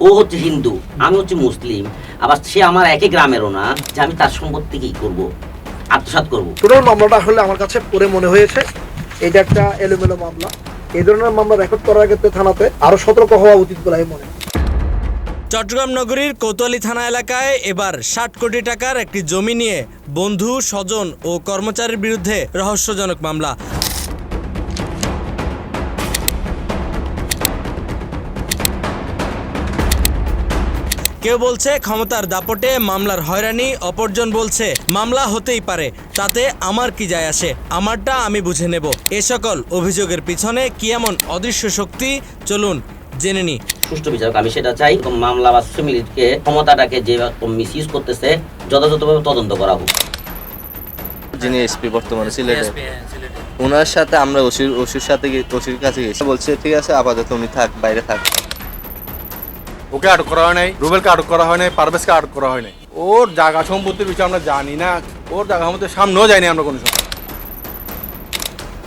ও হচ্ছে হিন্দু আমি হচ্ছে মুসলিম আবার সে আমার একই গ্রামেরও না যে আমি তার সম্পত্তি কি করব আত্মসাৎ করব। টোটাল মামলাটা আসলে আমার কাছে পরে মনে হয়েছে এটা একটা এলোমেলো মামলা। এই ধরনের মামলা রেকর্ড করার ক্ষেত্রে থানাতে আরও সতর্ক হওয়া উচিত বলে আমি মনে চট্টগ্রাম নগরীর কোতোয়ালি থানা এলাকায় এবার ষাট কোটি টাকার একটি জমি নিয়ে বন্ধু স্বজন ও কর্মচারীর বিরুদ্ধে রহস্যজনক মামলা। কেউ বলছে ক্ষমতার দাপটে মামলার হয়রানি অপরজন বলছে মামলা হতেই পারে তাতে আমার কি যায় আসে? আমারটা আমি বুঝে নেব। এ সকল অভিযোগের পিছনে কি এমন অদৃশ্য শক্তি? চলুন জেনে নি। সুষ্ঠু বিচারক আমি সেটা চাই তো মামলা বা ফ্যামিলিকে ক্ষমতাটাকে যে মিস ইউজ করতেছে যথাযথভাবে তদন্ত করা হোক। যিনি এসপি বর্তমানে সিলেটে। ওনার সাথে আমরা ওসির ওসির সাথে গিয়ে- ওসির কাছে গেছি বলছে ঠিক আছে আপাতত উনি থাক বাইরে থাক। ওকে আটক করা হয় নাই, রুবেলকে আটক করা হয় নাই, পারভেজকে আটক করা হয় নাই। ওর জায়গা সম্পত্তির বিষয়ে আমরা জানি না, ওর জায়গা সম্পত্তির সামনেও যাইনি আমরা কোনো সময়।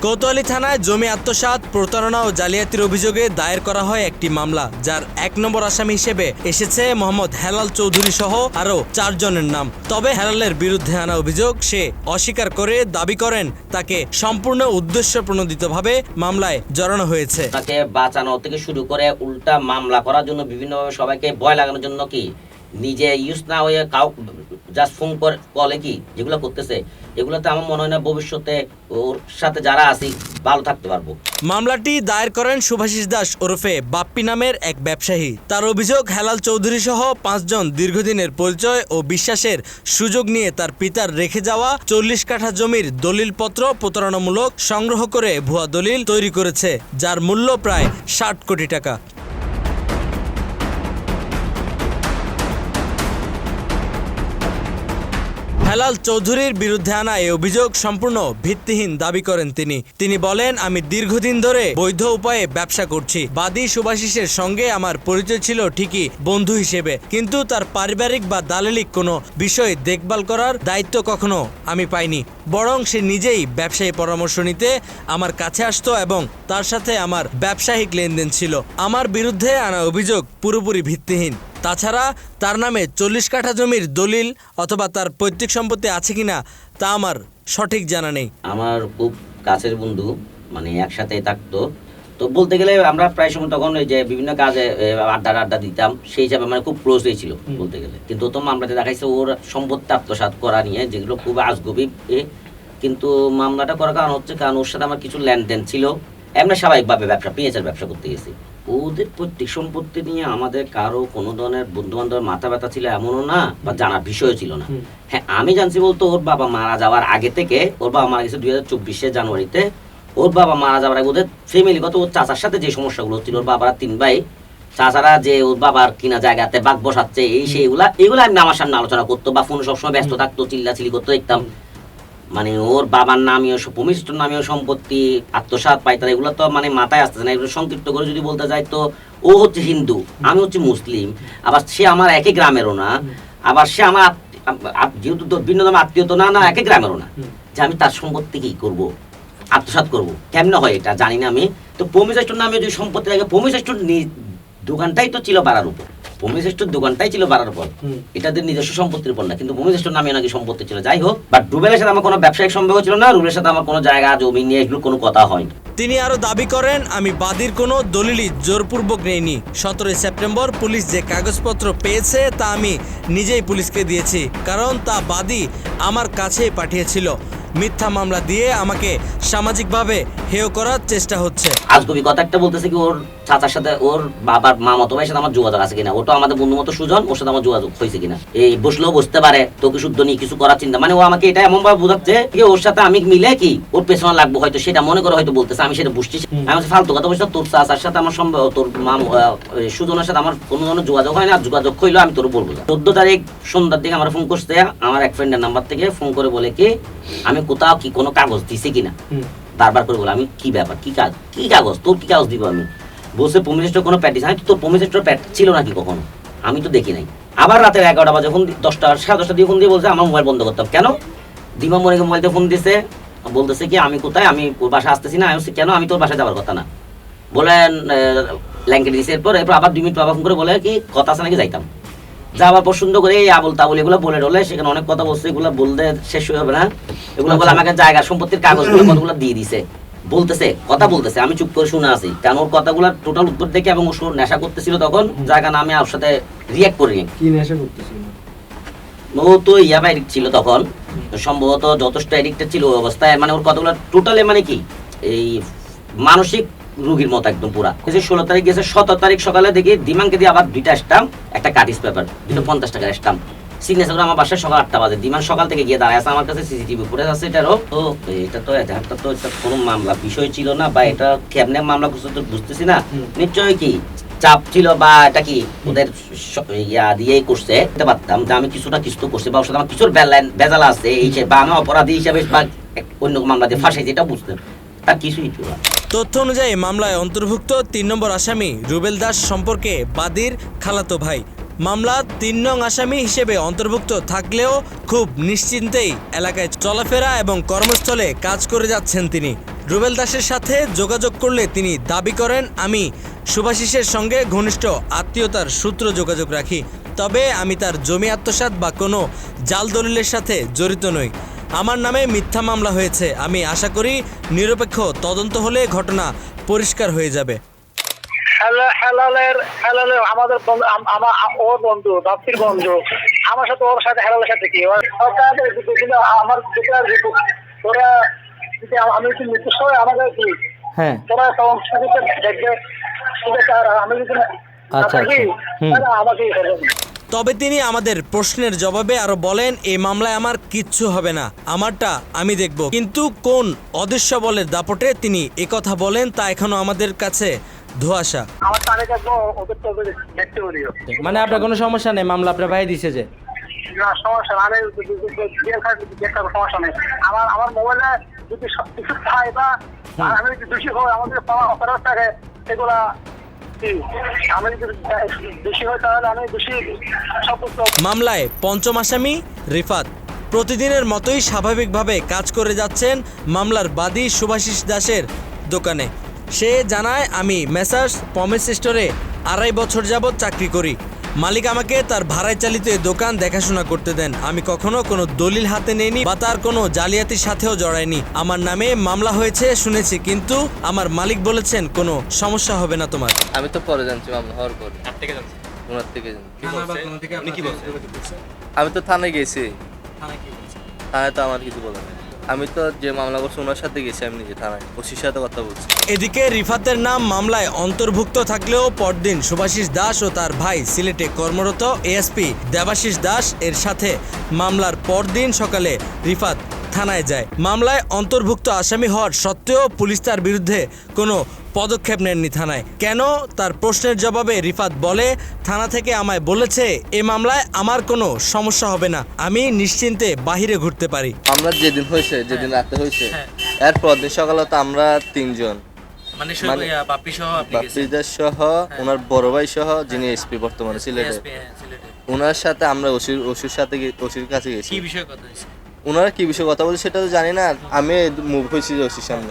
কোতোয়ালি থানায় জমি আত্মসাৎ, প্রতারণা ও জালিয়াতির অভিযোগে দায়ের করা হয় একটি মামলা, যার এক নম্বর আসামি হিসেবে এসেছে মোহাম্মদ হেলাল চৌধুরী সহ আরও চারজনের নাম। তবে হেলালের বিরুদ্ধে আনা অভিযোগ সে অস্বীকার করে দাবি করেন, তাকে সম্পূর্ণ উদ্দেশ্য প্রণোদিতভাবে মামলায় জড়ানো হয়েছে। তাকে বাঁচানো থেকে শুরু করে উল্টা মামলা করার জন্য বিভিন্নভাবে সবাইকে ভয় লাগানোর জন্য কি? নিজে ইউজ না হয়ে কাউ জাস্ট ফোন করে কলে কি? যেগুলো করতেছে, এগুলোতে আমার মনে হয় না ভবিষ্যতে ওর সাথে যারা আছি, ভালো থাকতে পারব। মামলাটি দায়ের করেন সুভাষিস দাস ওরফে বাপ্পি নামের এক ব্যবসায়ী। তার অভিযোগ, হেলাল চৌধুরী সহ পাঁচজন দীর্ঘদিনের পরিচয় ও বিশ্বাসের সুযোগ নিয়ে তার পিতার রেখে যাওয়া চল্লিশ কাঠা জমির দলিলপত্র প্রতারণামূলক সংগ্রহ করে ভুয়া দলিল তৈরি করেছে, যার মূল্য প্রায় ষাট কোটি টাকা। হেলাল চৌধুরীর বিরুদ্ধে আনা এই অভিযোগ সম্পূর্ণ ভিত্তিহীন দাবি করেন তিনি। তিনি বলেন, আমি দীর্ঘদিন ধরে বৈধ উপায়ে ব্যবসা করছি। বাদী সুভাষিসের সঙ্গে আমার পরিচয় ছিল ঠিকই বন্ধু হিসেবে। কিন্তু তার পারিবারিক বা দালালিক কোনো বিষয় দেখভাল করার দায়িত্ব কখনো আমি পাইনি। বরং সে নিজেই ব্যবসায়ী পরামর্শ নিতে আমার কাছে আসতো এবং তার সাথে আমার ব্যবসায়িক লেনদেন ছিল। আমার বিরুদ্ধে আনা অভিযোগ পুরোপুরি ভিত্তিহীন। তাছাড়া তার নামে চল্লিশ কাঠা জমির দলিল অথবা তার পৈতৃক সম্পত্তি আছে কিনা তা আমার সঠিক জানা নেই। আমার খুব কাছের বন্ধু মানে একসাথে থাকতো। তো বলতে গেলে আমরা প্রায় সময় তখন ওই যে বিভিন্ন কাজে আড্ডা আড্ডা দিতাম সেই হিসাবে মানে খুব ক্লোজ হয়েছিল বলতে গেলে। কিন্তু তো মামলাতে দেখাইছে ওর সম্পত্তি আত্মসাৎ করা নিয়ে যেগুলো খুব আজগবি এ, কিন্তু মামলাটা করার কারণ হচ্ছে কারণ ওর সাথে আমার কিছু লেনদেন ছিল। এমনি স্বাভাবিকভাবে ব্যবসা পেঁয়াজের ব্যবসা করতে গেছি। ওদের প্রত্যেক সম্পত্তি নিয়ে আমাদের কারও কোনো ধরনের বন্ধু বান্ধবের মাথা ব্যথা ছিল এমনও না বা জানার বিষয় ছিল না। হ্যাঁ আমি জানছি বলতো ওর বাবা মারা যাওয়ার আগে থেকে ওর বাবা মারা গেছে দুই হাজার চব্বিশে জানুয়ারিতে। ওর বাবা মারা যাওয়ার আগে ওদের ফ্যামিলিগত ওর চাচার সাথে যে সমস্যাগুলো হচ্ছিল ওর বাবার তিন ভাই চাচারা যে ওর বাবার কিনা জায়গাতে বাঘ বসাচ্ছে এই সেইগুলা এগুলো আমি আমার সামনে আলোচনা করতো বা ফোন সবসময় ব্যস্ত থাকতো চিল্লাচিল্লি করতো দেখতাম। মানে ওর বাবার নামীয় ভূমিষ্ঠ নামীয় সম্পত্তি আত্মসাৎ পাইতার এগুলো তো মানে মাথায় আসতেছে না। এগুলো সংক্ষিপ্ত করে যদি বলতে যাই তো ও হচ্ছে হিন্দু আমি হচ্ছে মুসলিম আবার সে আমার একই গ্রামেরও না আবার সে আমার যেহেতু ভিন্ন নামে আত্মীয় তো না না একই গ্রামেরও না। যে আমি তার সম্পত্তি কি করব? আত্মসাৎ করব? কেমন হয় এটা? জানি না আমি। তো পমিশ্রেষ্ঠর নামে যদি সম্পত্তি থাকে পমিশ্রেষ্ঠর দোকানটাই তো ছিল বাড়ার উপর। ভূমিশ্রেষ্ঠর দোকানটাই ছিল বাড়ার উপর। এটাদের নিজস্ব সম্পত্তির উপর না কিন্তু ভূমিশ্রেষ্ঠর নামে নাকি সম্পত্তি ছিল। যাই হোক বাট রুবেলের সাথে আমার কোনো ব্যবসায়িক সম্পর্ক ছিল না রুবেলের সাথে আমার কোনো জায়গা জমি নিয়ে এগুলো কোনো কথা হয়নি। তিনি আরও দাবি করেন আমি বাদীর কোনো দলিলই জোরপূর্বক নেইনি। সতেরোই সেপ্টেম্বর পুলিশ যে কাগজপত্র পেয়েছে তা আমি নিজেই পুলিশকে দিয়েছি কারণ তা বাদী আমার কাছে পাঠিয়েছিল। মিথ্যা মামলা দিয়ে আমাকে সামাজিকভাবে হেয় করার চেষ্টা হচ্ছে। আজগবি কথা একটা বলতেছে কি ওর চাচার সাথে ওর বাবার মা মতো ভাইয়ের সাথে আমার যোগাযোগ আছে কিনা? ওটা আমাদের বন্ধু মতো সুজন ওর সাথে আমার যোগাযোগ হয়েছে কিনা? এই বসলেও বসতে পারে তোকে শুদ্ধ নিয়ে কিছু করার চিন্তা। মানে ও আমাকে এটা এমন ভাবে বোঝাচ্ছে যে ওর সাথে আমি মিলে কি ওর পেছনে লাগবো হয়তো সেটা মনে করে হয়তো বলতেছে আমি সেটা বুঝছি আমি ফালতু কথা বলছি তোর চাচার সাথে আমার সম্ভব তোর মা সুজনের সাথে আমার কোনো ধরনের যোগাযোগ হয় না যোগাযোগ হইল আমি তোর বলব চোদ্দ তারিখ সন্ধ্যার দিকে আমার ফোন করছে আমার এক ফ্রেন্ডের নাম্বার থেকে ফোন করে বলে কি আমি কোথাও কি কোনো কাগজ দিছি কিনা? বারবার করে বলে আমি কি ব্যাপার? কি কাজ? কি কাগজ? তোর কি কাগজ দিব আমি? বসে পমিশেস্টের কোনো প্যাটিস আমি তোর পমিশেস্টের প্যাট ছিল নাকি কখনো? আমি তো দেখি নাই। আবার রাতের এগারোটা বাজে ফোন দশটা সাড়ে দশটা দিয়ে ফোন দিয়ে বলছে আমার মোবাইল বন্ধ করতাম কেন? দিমা মনে মোবাইলতে ফোন দিছে বলতেছে কি আমি কোথায়? আমি ওর বাসা আসতেছি না। আমি কেন? আমি তোর বাসায় যাওয়ার কথা না। বলেন ল্যাঙ্কেট দিছে এরপর এরপর আবার দুই মিনিট আবার ফোন করে বলে কি কথা আছে নাকি? যাইতাম। যা আবার পছন্দ করে এই আবল তাবল এগুলো বলে সেখানে অনেক কথা বলছে এগুলো বলতে শেষ হয়ে যাবে না। এগুলো বলে আমাকে জায়গা সম্পত্তির কাগজগুলো কতগুলো দিয়ে দিছে। বলতেছে কথা বলতেছে আমি চুপ করে শুনে আছি। কারণ ওর কথাগুলো টোটাল উত্তর দেখে এবং ও সুর নেশা করতেছিল তখন জায়গা না আমি ওর সাথে রিয়াক্ট করিনি। কি নেশা করতেছিল? ও তো ইয়াবা এডিক্ট ছিল তখন। সম্ভবত যথেষ্ট এডিক্টেড ছিল ওই অবস্থায়। মানে ওর কতগুলো টোটালে মানে কি? এই মানসিক রুগীর মতো একদম পুরা। যে ষোলো তারিখ গেছে সতেরো তারিখ সকালে দেখি দিমাংকে দিয়ে আবার দুইটা স্টাম্প একটা কাটিস পেপার দুটো পঞ্চাশ টাকার স্টাম্প সিগনেচার আমার বাসায় সকাল আটটা বাজে। দিমান সকাল থেকে গিয়ে দাঁড়ায় আছে আমার কাছে সিসিটিভি ফুটেজ আছে এটারও। তো এটা তো এজাহারটা তো এটা কোনো মামলা বিষয় ছিল না বা এটা কেমনে মামলা করছে তো বুঝতেছি না। নিশ্চয়ই কি চাপ ছিল বা এটা কি ওদের ইয়া দিয়েই করছে? এটা পারতাম যে আমি কিছুটা কিছু তো করছি বা ওর সাথে আমার কিছুর বেলা- বেজাল আছে এই বা আমি অপরাধী হিসাবে বা অন্য মামলা দিয়ে ফাঁসাইছি এটা বুঝতে তার কিছুই ছিল না। তথ্য অনুযায়ী মামলায় অন্তর্ভুক্ত তিন নম্বর আসামি রুবেল দাস সম্পর্কে বাদীর খালাতো ভাই। মামলা তিন নং আসামি হিসেবে অন্তর্ভুক্ত থাকলেও খুব নিশ্চিন্তেই এলাকায় চলাফেরা এবং কর্মস্থলে কাজ করে যাচ্ছেন তিনি। রুবেল দাসের সাথে যোগাযোগ করলে তিনি দাবি করেন, আমি সুভাষিসের সঙ্গে ঘনিষ্ঠ আত্মীয়তার সূত্র যোগাযোগ রাখি, তবে আমি তার জমি আত্মসাৎ বা কোনো জাল দলিলের সাথে জড়িত নই। আমার নামে মিথ্যা মামলা হয়েছে। আমি আশা করি নিরপেক্ষ তদন্ত হলে ঘটনা পরিষ্কার হয়ে যাবে। হেলালের হেলালের আমাদের আমার ওর বন্ধু বাপ্তির বন্ধু। আমার সাথে ওর সাথে হেলালের সাথে কি? ওর- ওর কিন্তু আমার যেটা তোরা আমি কি? হ্যাঁ। তোরা দেখবে আমি যদি আমাকে তবে তিনি আমাদের প্রশ্নের জবাবে আরও বলেন এই মামলায় আমার কিচ্ছু হবে না। আমারটা আমি দেখব। কিন্তু কোন অদৃশ্য বলের দাপটে তিনি একথা বলেন তা এখনও আমাদের কাছে ধোয়াশা। মানে আপনার কোনো সমস্যা নেই? মামলা আপনার ভাই দিছে যে? সমস্যা আমি বিয়ের খাতে দেখতে হবে, সমস্যা নেই। আমার আমার মোবাইলে যদি সব কিছু পাই বা আমি যদি দোষী হই আমাদের পাওয়া অপরাধ থাকে সেগুলা মামলায় পঞ্চম আসামি রিফাত। প্রতিদিনের মতোই স্বাভাবিকভাবে কাজ করে যাচ্ছেন মামলার বাদী সুভাষিস দাসের দোকানে। সে জানায়, আমি মেসার্স পমেস স্টোরে আড়াই বছর যাবৎ চাকরি করি। মালিক আমাকে তার ভাড়ায় চালিত এই দোকান দেখাশোনা করতে দেন। আমি কখনো কোনো দলিল হাতে নেইনি বা তার কোনো জালিয়াতির সাথেও জড়াইনি। আমার নামে মামলা হয়েছে শুনেছি কিন্তু আমার মালিক বলেছেন কোনো সমস্যা হবে না তোমার। আমি তো পরে জানছি মামলা হওয়ার পরে। ওনার থেকে জানছি। আমি তো থানায় গেছি। থানায় তো আমার কিছু বলে নাই। আমি তো যে মামলা করছি, ওনার সাথে গেছি আমি নিজে থানায়। ওসির সাথে কথা বলছি। এদিকে রিফাতের নাম মামলায় অন্তর্ভুক্ত থাকলেও পরদিন সুভাষিস দাস ও তার ভাই সিলেটে কর্মরত এএসপি দেবাশিস দাস এর সাথে মামলার পরদিন সকালে রিফাত থানায় যায়। মামলায় অন্তর্ভুক্ত আসামি হওয়ার সত্ত্বেও পুলিশ তার বিরুদ্ধে কোনো পদক্ষেপ নেননি থানায়। কেন? তার প্রশ্নের জবাবে রিফাত বলে থানা থেকে আমায় বলেছে এ মামলায় আমার কোনো সমস্যা হবে না। আমি নিশ্চিন্তে বাহিরে ঘুরতে পারি। আমরা যেদিন হয়েছে যেদিন রাতে হয়েছে এর পরদিন সকালে তো আমরা তিনজন। মানে মানে- সহ আপনি সহ ওনার বড় ভাই সহ যিনি এসপি বর্তমানে সিলেটে। হ্যাঁ। ওনার সাথে আমরা ওসির ওসির সাথে ওসির কাছে গেছি। কি বিষয়ে কথা ওনারা কি বিষয়ে কথা বলছে সেটা তো জানি না। আমি মুভ হয়েছি ওসির সামনে।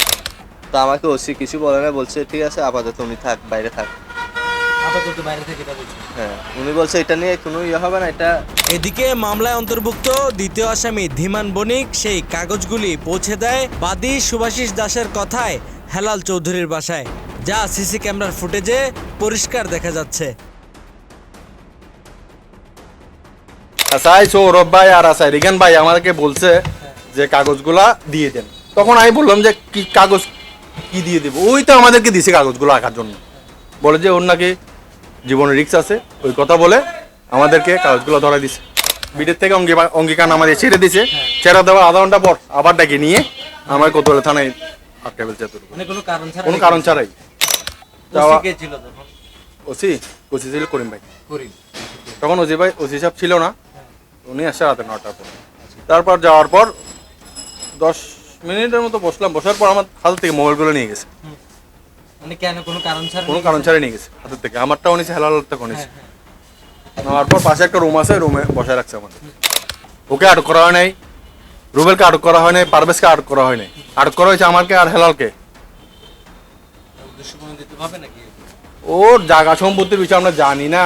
তো আমাকে ওসি কিছু বলে না বলছে ঠিক আছে আপাতত উনি থাক বাইরে থাক। আপাতত বাইরে থেকে এটা বলছি। হ্যাঁ উনি বলছে এটা নিয়ে কোনো ইয়ে হবে না এটা এদিকে মামলায় অন্তর্ভুক্ত দ্বিতীয় আসামি ধীমান বণিক সেই কাগজগুলি পৌঁছে দেয় বাদী সুভাষিস দাসের কথায় হেলাল চৌধুরীর বাসায়। যা সিসি ক্যামেরার ফুটেজে পরিষ্কার দেখা যাচ্ছে। আসাই সৌরভ ভাই আর আসাই রিগান ভাই আমাদেরকে বলছে যে কাগজগুলা দিয়ে দেন। তখন আমি বললাম যে কি কাগজ কি দিয়ে দেবো? ওই তো আমাদেরকে দিছে কাগজগুলো আঁকার জন্য। বলে যে ওর নাকি জীবনে রিক্স আছে ওই কথা বলে আমাদেরকে কাগজগুলো ধরা দিছে। বিটের থেকে অঙ্গী- অঙ্গীকার আমাদের ছেড়ে দিছে। ছেড়ে দেওয়া আধা ঘণ্টা পর আবার ডেকে নিয়ে আমার কোতোয়ালি থানায় আটকে ফেলছে। মানে কোনো কারণ ছাড়াই? ওসি ওসি ছিল করিম ভাই। করি তখন ওসি ভাই ওসি সাহেব ছিল না। উনি আসছে রাতে নটার পর। তারপর যাওয়ার পর দশ মিনিটের মতো বসলাম বসার পর আমার হাত থেকে মোবাইলগুলো নিয়ে গেছে। মানে কেন কোনো কারণ ছাড়া কোনো কারণ ছাড়াই নিয়ে গেছে হাতের থেকে। আমারটাও নিয়েছে হেলালটাও নিয়েছে নেওয়ার পর পাশে একটা রুম আছে রুমে বসায় রাখছে আমাদের। ওকে আটক করা হয় নাই রুবেলকে আটক করা হয় নাই পারভেজকে আটক করা হয় নাই। আটক করা হয়েছে আমাকে আর হেলালকে। ওর জায়গা সম্পত্তির বিষয়ে আমরা জানি না।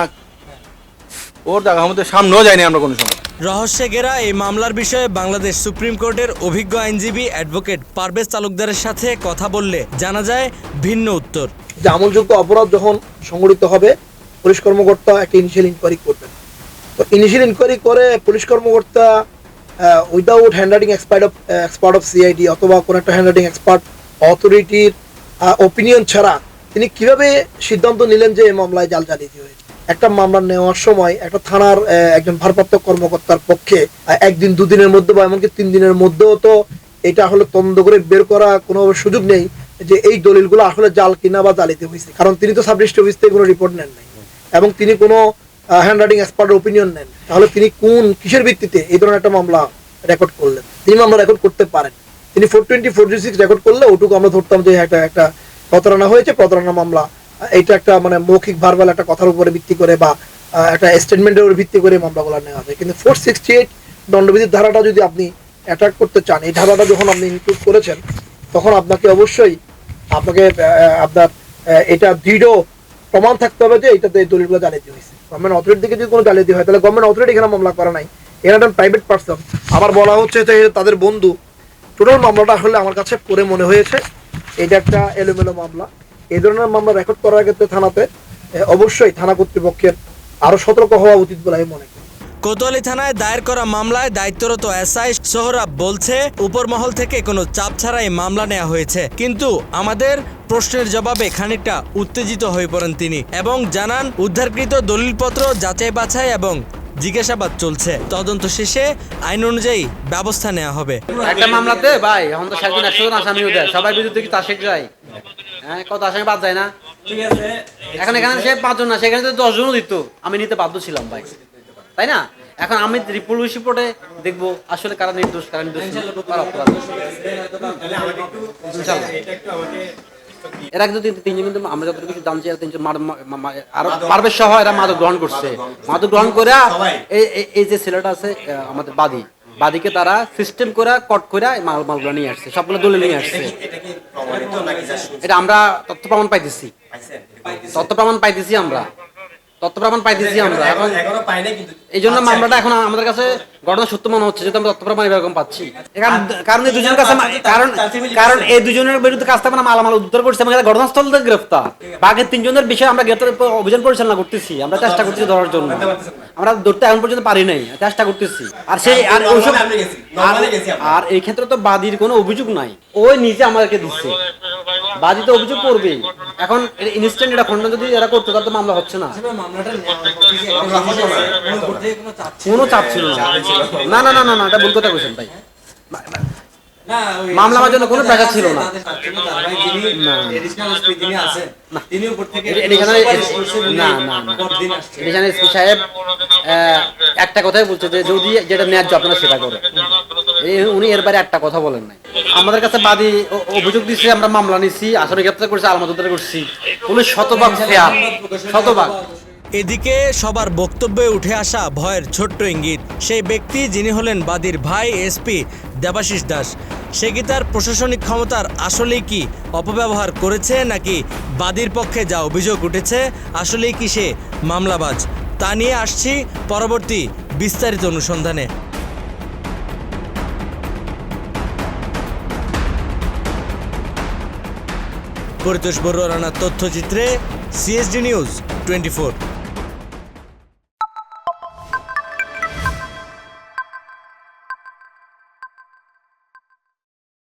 ওর জায়গা সম্পত্তির সামনেও যাইনি আমরা কোনো সময়। রহস্যে ঘেরা এই মামলার বিষয়ে বাংলাদেশ সুপ্রিম কোর্টের অভিজ্ঞ আইনজীবী অ্যাডভোকেট পারভেজ তালুকদারের সাথে কথা বললে জানা যায় ভিন্ন উত্তর। যে আমলযোগ্য অপরাধ যখন সংগঠিত হবে, পুলিশ কর্মকর্তা একটা ইনিশিয়াল ইনকোয়ারি করবেন। তো ইনিশিয়াল ইনকোয়ারি করে পুলিশ কর্মকর্তা without handwriting expert of expert of CID অথবা কোনো একটা হ্যান্ডরাইটিং এক্সপার্ট অথরিটির ওপিনিয়ন ছাড়া তিনি কীভাবে সিদ্ধান্ত নিলেন যে এই মামলায় জাল জালিয়াতি হয়েছে? একটা মামলা নেওয়ার সময় একটা থানার একজন ভারপ্রাপ্ত কর্মকর্তার পক্ষে একদিন, দুদিনের মধ্যে বা এমনকি তিন দিনের মধ্যেও তো এটা আসলে তদন্ত করে বের করা কোনো সুযোগ নেই যে এই দলিলগুলো আসলে জাল কিনা বা জালিতে হয়েছে। কারণ তিনি তো সাবডিস্ট অফিস থেকে কোনো রিপোর্ট নেন নাই। এবং তিনি কোনো হ্যান্ডরাইটিং এক্সপার্টের ওপিনিয়ন নেন তাহলে তিনি কোন, কিসের ভিত্তিতে এই ধরনের একটা মামলা রেকর্ড করলেন? তিনি মামলা রেকর্ড করতে পারেন। তিনি four twenty four G six record করলে ওটুকু আমরা ধরতাম যে একটা একটা প্রতারণা হয়েছে প্রতারণা মামলা এইটা একটা মানে মৌখিক ভার্বাল একটা কথার উপরে ভিত্তি করে বা একটা স্টেটমেন্টের উপর ভিত্তি করে মামলাগুলো নেওয়া যায় কিন্তু ফোর সিক্সটি এইট দণ্ডবিধির ধারাটা যদি আপনি অ্যাটাক করতে চান, এই ধারাটা যখন আপনি ইনক্লুড করেছেন, তখন আপনাকে অবশ্যই আপনাকে আপনার এটা দৃঢ় প্রমাণ থাকতে হবে যে এটাতে এই দলিলগুলো জালিয়াতি হয়েছে। গভর্নমেন্ট অথরিটি থেকে যদি কোনো জালিয়াতি হয়, তাহলে গভর্নমেন্ট অথরিটি এখানে মামলা করা নাই। এখানে একটা প্রাইভেট পার্সন আবার বলা হচ্ছে যে তাদের বন্ধু। টোটাল মামলাটা হলে আমার কাছে পরে মনে হয়েছে। এটা একটা এলোমেলো মামলা। এই ধরনের মামলা রেকর্ড করার ক্ষেত্রে থানাতে অবশ্যই থানা কর্তৃপক্ষের আরও সতর্ক হওয়া উচিত বলে আমি মনে করি। কোতোয়ালি থানায় দায়ের করা মামলায় দায়িত্বরত এসআই সোহরাব বলছে উপর মহল থেকে কোনো চাপ ছাড়াই মামলা নেওয়া হয়েছে। কিন্তু আমাদের প্রশ্নের জবাবে খানিকটা উত্তেজিত হয়ে পড়েন তিনি এবং জানান উদ্ধারকৃত দলিলপত্র যাচাই বাছাই এবং জিজ্ঞাসাবাদ চলছে। তদন্ত শেষে আইন অনুযায়ী ব্যবস্থা নেওয়া হবে। একটা মামলাতে? ভাই এখন তো সাতজন একশো আসামি দেয় বিরুদ্ধে কি শেখ যায় হ্যাঁ কত আসামি বাদ যায় না। এখন এখানে সে পাঁচজন না সেখানে তো দশজনও দিত। আমি নিতে বাধ্য ছিলাম ভাই। তাই না? এখন আমি পুলিশ রিপোর্টে দেখব আসলে কারা নির্দোষ কারা নির্দোষ কারা অপরাধ। এরা কিন্তু তিনজন কিন্তু আমরা যতটুকু কিছু জানছি এরা তিনজন আরও সহ এরা মাদক গ্রহণ করছে। মাদক গ্রহণ করে এই- এই- এই যে ছেলেটা আছে আমাদের বাদী। বাদীকে তারা সিস্টেম করে কট করে মাল মালগুলো নিয়ে আসছে সবগুলো দলে নিয়ে আসছে। এটা আমরা তথ্য প্রমাণ পাইতেছি। তথ্য প্রমাণ পাইতেছি আমরা। তথ্য প্রমাণ পাইতেছি আমরা। এখন এই জন্য মামলাটা এখন আমাদের কাছে ঘটনা সত্য মনে হচ্ছে যেহেতু আমরা তথ্য প্রমাণ এরকম পাচ্ছি। কারণ এই দুজনের কাছে কারণ কারণ এই দুজনের বিরুদ্ধে মালামাল উদ্ধার করছি ঘটনাস্থল থেকে গ্রেফতার। বাকি তিনজনের বিষয়ে আমরা গ্রেফতার অভিযান পরিচালনা করতেছি। আমরা চেষ্টা করতেছি ধরার জন্য। আমরা ধরতে এখন পর্যন্ত পারি নাই চেষ্টা করতেছি। আর সেই আর ওইসব আর- আর এই ক্ষেত্রে তো বাদীর কোনো অভিযোগ নাই। ওই নিজে আমাদেরকে দিচ্ছে। বাদী তো অভিযোগ করবেই। এখন ইনস্ট্যান্ট এটা খন্ডন যদি এরা করতো তাহলে তো মামলা হচ্ছে না। মামলাটা নেওয়া হচ্ছে কি একটা কোনো চাপ ছিল না। না। না না না এটা ভুল কথা কইছেন ভাই। মামলা আমার জন্য কোনো প্রেশার ছিল না। সাহেব একটা কথাই বলছে যে যদি যেটা ন্যায্য আপনারা সেটা করে উনি এর বাইরে একটা কথা বলেন নাই। আমাদের কাছে বাদী অভিযোগ দিচ্ছে আমরা মামলা নিচ্ছি আসামি গ্রেপ্তার করছি আলমাত উদ্ধার করছি। পুলিশ শতভাগ ফেয়ার শতভাগ। এদিকে সবার বক্তব্যে উঠে আসা ভয়ের ছোট্ট ইঙ্গিত, সেই ব্যক্তি যিনি হলেন বাদীর ভাই এসপি দেবাশিস দাস। সে কি তার প্রশাসনিক ক্ষমতার আসলেই কি অপব্যবহার করেছে, নাকি বাদীর পক্ষে যা অভিযোগ উঠেছে, আসলেই কি সে মামলাবাজ? তা নিয়ে আসছি পরবর্তী বিস্তারিত অনুসন্ধানে। পরিতোষ বড়ুয়া রানার তথ্যচিত্রে সিএসডি নিউজ টোয়েন্টি